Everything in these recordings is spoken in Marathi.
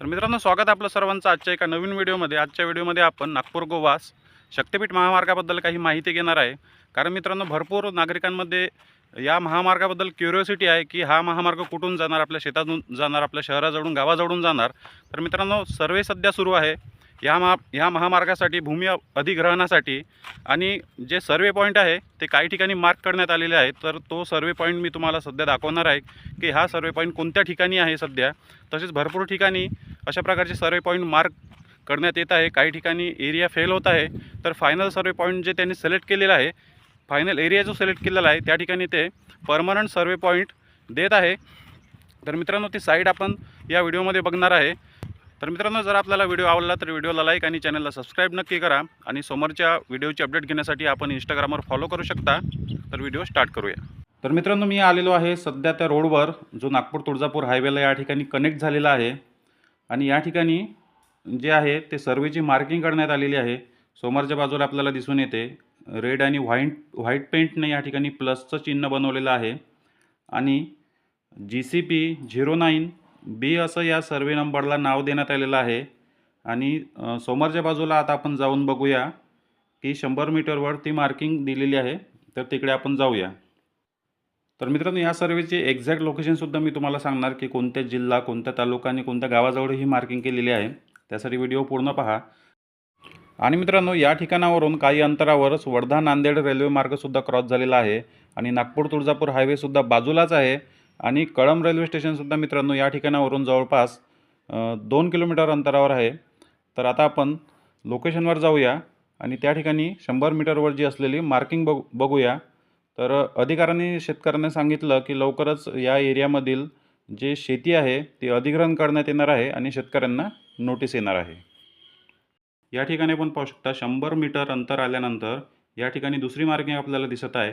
तर मित्रांनो स्वागत आपलं सर्वांचं आजच्या एका नवीन व्हिडिओमध्ये. आजच्या व्हिडिओमध्ये आपण नागपूर गोवास शक्तिपीठ महामार्गाबद्दल काही माहिती घेणार आहे. कारण मित्रांनो भरपूर नागरिकांमध्ये या महामार्गाबद्दल क्युरिओसिटी आहे की हा महामार्ग कुठून जाणार? आपल्या शेतातून जाणार आपल्या शहराजवळून गावाजवळून जाणार. तर मित्रांनो सर्वे सध्या सुरू आहे. या महा या महामार्गासाठी भूमी अधिग्रहणासाठी आणि जे सर्वे पॉईंट आहे ते काही ठिकाणी मार्क करण्यात आलेले आहेत. तर तो सर्वे पॉईंट मी तुम्हाला सध्या दाखवणार आहे की हा सर्वे पॉईंट कोणत्या ठिकाणी आहे सध्या. तसेच भरपूर ठिकाणी अशा प्रकारचे सर्वे पॉईंट मार्क करण्यात येत आहे. काही ठिकाणी एरिया फेल होत आहे. तर फायनल सर्वे पॉईंट जे त्यांनी सिलेक्ट केलेला आहे फायनल एरिया जो सिलेक्ट केलेला आहे त्या ठिकाणी ते परमनंट सर्वे पॉईंट देत आहे. तर मित्रांनो ती साईट आपण या व्हिडिओमध्ये बघणार आहे. तर मित्रांनो जर आपल्याला व्हिडिओ आवडला तर व्हिडिओला लाईक आणि चॅनलला सबस्क्राईब नक्की करा आणि समोरच्या व्हिडिओची अपडेट घेण्यासाठी आपण इंस्टाग्रामवर फॉलो करू शकता. तर व्हिडिओ स्टार्ट करूया. तर मित्रांनो मी आलेलो आहे सध्या त्या रोडवर जो नागपूर तुळजापूर हायवेला या ठिकाणी कनेक्ट झालेला आहे. आणि या ठिकाणी जे आहे ते सर्वेची मार्किंग करण्यात आलेली आहे. समोरच्या बाजूला आपल्याला दिसून येते रेड आणि व्हाईट व्हाईट पेंटने या ठिकाणी प्लसचं चिन्ह बनवलेलं आहे. आणि G C P zero nine B असं या सर्वे नंबरला नाव देण्यात आलेलं आहे. आणि समोरच्या बाजूला आता आपण जाऊन बघूया की शंभर मीटरवर ती मार्किंग दिलेली आहे. तर तिकडे आपण जाऊया. तर मित्रांनो या सर्वेचे एक्झॅक्ट लोकेशनसुद्धा मी तुम्हाला सांगणार की कोणत्या जिल्हा कोणत्या तालुका आणि कोणत्या गावाजवळ ही मार्किंग केलेली आहे. त्यासाठी व्हिडिओ पूर्ण पहा. आणि मित्रांनो या ठिकाणावरून काही अंतरावरच वर्धा नांदेड रेल्वे मार्गसुद्धा क्रॉस झालेला आहे. आणि नागपूर तुळजापूर हायवेसुद्धा बाजूलाच आहे. आणि कळंब रेल्वे स्टेशनसुद्धा मित्रांनो या ठिकाणावरून जवळपास दोन किलोमीटर अंतरावर आहे. तर आता आपण लोकेशनवर जाऊया आणि त्या ठिकाणी शंभर मीटरवर जी असलेली मार्किंग बघ बघूया. तर अधिकाऱ्यांनी शेतकऱ्यांना सांगितलं की लवकरच या एरियामधील जे शेती आहे ती अधिग्रहण करण्यात येणार आहे आणि शेतकऱ्यांना नोटीस येणार आहे. या ठिकाणी आपण पाहू शकता शंभर मीटर अंतर आल्यानंतर या ठिकाणी दुसरी मार्किंग आपल्याला दिसत आहे.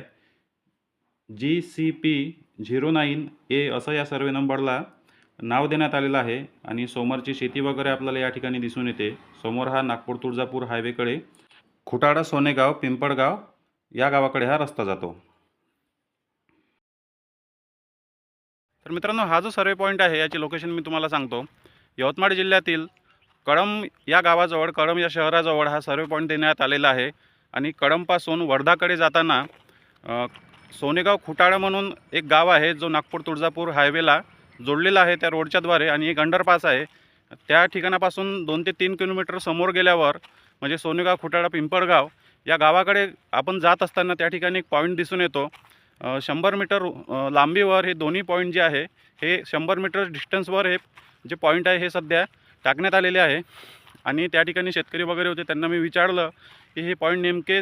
G C P zero nine A असं या सर्वे नंबरला नाव देण्यात आलेलं आहे आणि समोरची शेती वगैरे आपल्याला या ठिकाणी दिसून येते. समोर हा नागपूर तुळजापूर हायवेकडे खुटाडा सोनेगाव पिंपळगाव या गावाकडे हा रस्ता जातो. तर मित्रांनो हा जो सर्वे पॉईंट आहे याची लोकेशन मी तुम्हाला सांगतो. यवतमाळ जिल्ह्यातील कळंब या गावाजवळ कळंब या शहराजवळ हा सर्वे पॉईंट देण्यात आलेला आहे. आणि कळंबपासून वर्धाकडे जाताना सोनेगाव खुटाळा म्हणून एक गाव आहे जो नागपूर तुळजापूर हायवेला जोडलेला आहे त्या रोडच्याद्वारे आणि एक अंडरपास आहे. त्या ठिकाणापासून दोन ते तीन किलोमीटर समोर गेल्यावर म्हणजे सोनेगाव खुटाळा पिंपळगाव या गावाकडे आपण जात असताना त्या ठिकाणी एक पॉईंट दिसून येतो. शंभर मीटर लांबीवर हे दोन्ही पॉईंट जे आहे हे शंभर मीटर डिस्टन्सवर हे जे पॉईंट आहे हे सध्या टाकण्यात आलेले आहे. आणि त्या ठिकाणी शेतकरी वगैरे होते त्यांना मी विचारलं की हे पॉईंट नेमके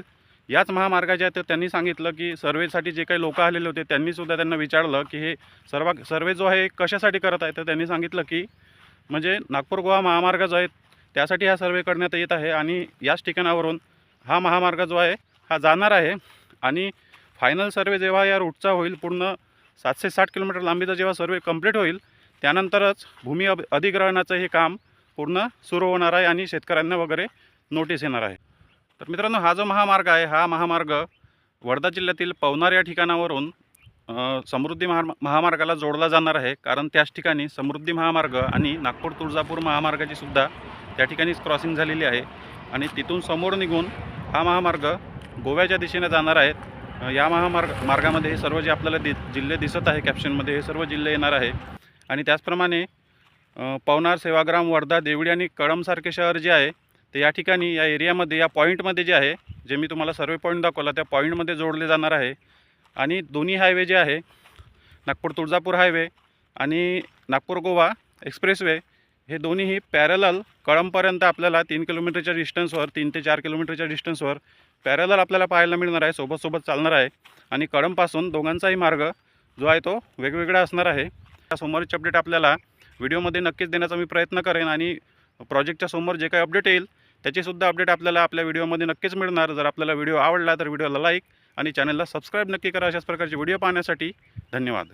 याच महामार्गाचे आहेत तर त्यांनी सांगितलं की सर्वेसाठी जे काही लोक आलेले होते त्यांनीसुद्धा त्यांना विचारलं की हे सर्व सर्वे जो आहे कशासाठी करत आहे? तर त्यांनी सांगितलं की म्हणजे नागपूर गोवा महामार्ग जो आहे त्यासाठी हा सर्वे करण्यात येत आहे आणि याच ठिकाणावरून हा महामार्ग जो आहे हा जाणार आहे आणि फायनल सर्वे जेव्हा या रूटचा होईल पूर्ण सातशे साठ किलोमीटर लांबीचा जेव्हा सर्वे कंप्लीट होईल त्यानंतरच भूमी अभ अधिग्रहणाचं हे काम पूर्ण सुरू होणार आहे आणि शेतकऱ्यांना वगैरे नोटीस येणार आहे. तर मित्रांनो हा जो महामार्ग आहे हा महामार्ग वर्धा जिल्ह्यातील पवनार या ठिकाणावरून समृद्धी महा महामार्गाला जोडला जाणार आहे. कारण त्याच ठिकाणी समृद्धी महामार्ग आणि नागपूर तुळजापूर महामार्गाची सुद्धा त्या ठिकाणीच क्रॉसिंग झालेली आहे. आणि तिथून समोर निघून हा महामार्ग गोव्याच्या दिशेने जाणार आहेत या महामार्ग मार्गामध्ये हे सर्व जे आपल्याला दि जिल्हे दिसत आहे कॅप्शनमध्ये हे सर्व जिल्हे येणार आहे. आणि त्याचप्रमाणे पवनार सेवाग्राम वर्धा देवडी आणि कळमसारखे शहर जे आहे तर या ठिकाणी या एरियामध्ये या पॉईंटमध्ये जे आहे जे मी तुम्हाला सर्वे पॉईंट दाखवला त्या पॉईंटमध्ये जोडले जाणार आहे. आणि दोन्ही हायवे जे आहे नागपूर तुळजापूर हायवे आणि नागपूर गोवा एक्सप्रेसवे हे दोन्हीही पॅरलल कळंबपर्यंत आपल्याला तीन किलोमीटरच्या डिस्टन्सवर तीन ते चार किलोमीटरच्या डिस्टन्सवर पॅरलल आपल्याला पाहायला मिळणार आहे सोबत सोबत चालणार आहे. आणि कळंबपासून दोघांचाही मार्ग जो आहे तो वेगवेगळा असणार आहे. त्या समोरची अपडेट आपल्याला व्हिडिओमध्ये नक्कीच देण्याचा मी प्रयत्न करेन आणि प्रोजेक्टच्या समोर जे काही अपडेट येईल त्याचीसुद्धा अपडेट आपल्याला आपल्या व्हिडिओमध्ये नक्कीच मिळणार. जर आपल्याला व्हिडिओ आवडला तर व्हिडिओला लाईक आणि चॅनलला सबस्क्राईब नक्की करा. अशाच प्रकारचे व्हिडिओ पाहण्यासाठी धन्यवाद.